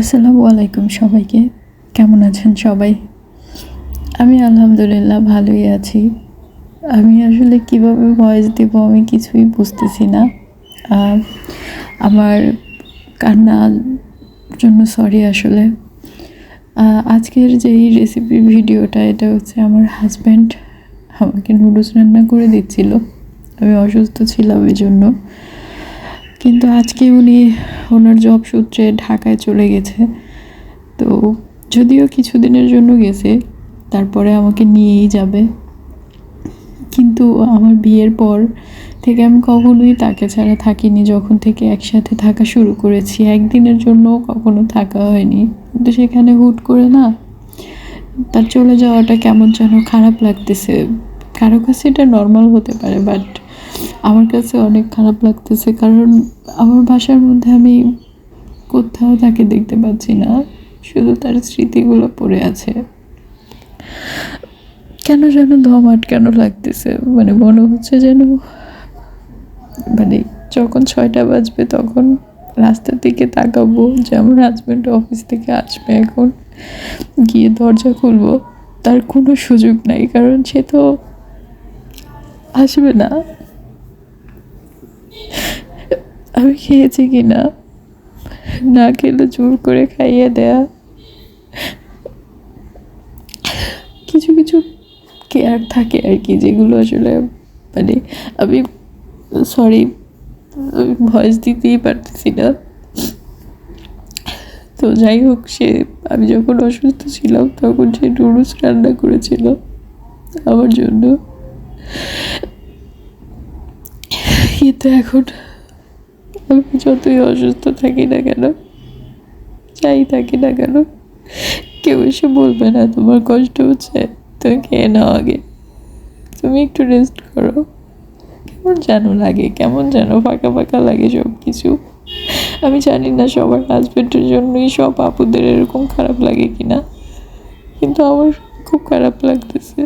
আসসালামু আলাইকুম সবাইকে। কেমন আছেন সবাই? আমি আলহামদুলিল্লাহ ভালোই আছি। আমি আসলে কীভাবে ভয়েস দেব আমি কিছুই বুঝতেছি না। আমার কান্নার জন্য সরি আসলে। আজকের যেই রেসিপি ভিডিওটা, এটা হচ্ছে আমার হাজব্যান্ড আমাকে নুডলস রান্না করে দিচ্ছিল। আমি অসুস্থ ছিলাম এই জন্য কিন্তু আজকে উনি ওনার জব সূত্রে ঢাকায় চলে গেছে। তো যদিও কিছুদিনের জন্য গেছে, তারপরে আমাকে নিয়েই যাবে। কিন্তু আমার বিয়ের পর থেকে আমি কখনোই তাকে ছাড়া থাকিনি, যখন থেকে একসাথে থাকা শুরু করেছি। একদিনের জন্য কখনো থাকা হয়নি। কিন্তু সেখানে হুট করে না তার চলে যাওয়াটা কেমন যেন খারাপ লাগতেছে। কারও কাছে এটা নর্মাল হতে পারে বাট আমার কাছে অনেক খারাপ লাগতেছে, কারণ আমার বাসার মধ্যে আমি কোথাও তাকে দেখতে পাচ্ছি না, শুধু তার স্মৃতিগুলো পড়ে আছে। কেন যেন দম আটকানো লাগতেছে মানে মনে হচ্ছে যেন মানে যখন ছয়টা বাজবে তখন রাস্তার দিকে তাকাবো যে আমার হাজব্যান্ড অফিস থেকে আসবে এখন, গিয়ে দরজা খুলবো, তার কোনো সুযোগ নাই, কারণ সে তো আসবে না। আমি খেয়েছি কি না না খেলে জোর করে খাইয়ে দেয়া। কিছু কিছু কেয়ার থাকে আর কি, যেগুলো আসলে মানে আমি সরি ভয়েস দিতেই পারতেছি না। তো যাই হোক, সে আমি যখন অসুস্থ ছিলাম, তখন সে নুডলস রান্না করেছিল আমার জন্য। কিন্তু এখন যতই অসুস্থ থাকি না কেন? যাই থাকি না কেন? কেউ এসে বলবে না তোমার কষ্ট হচ্ছে, তুমি খেয়ে নাও আগে। তুমি একটু রেস্ট করো। কেমন যেন লাগে, কেমন যেন ফাঁকা ফাঁকা লাগে সব কিছু আমি জানি না সবার হাজব্যান্ডের জন্যই সব আপুদের এরকম খারাপ লাগে কিনা, কিন্তু আমার খুব খারাপ লাগতেছে।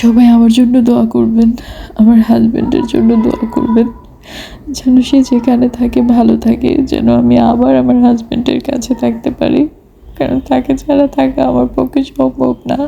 সবাই আমার জন্য দোয়া করবেন, আমার হাজব্যান্ডের জন্য দোয়া করবেন, যেন সে যেখানে থাকে ভালো থাকে, যেন আমি আবার আমার হাজব্যান্ডের কাছে থাকতে পারি, কারণ তাকে ছাড়া থাকা আমার পক্ষে সম্ভব না।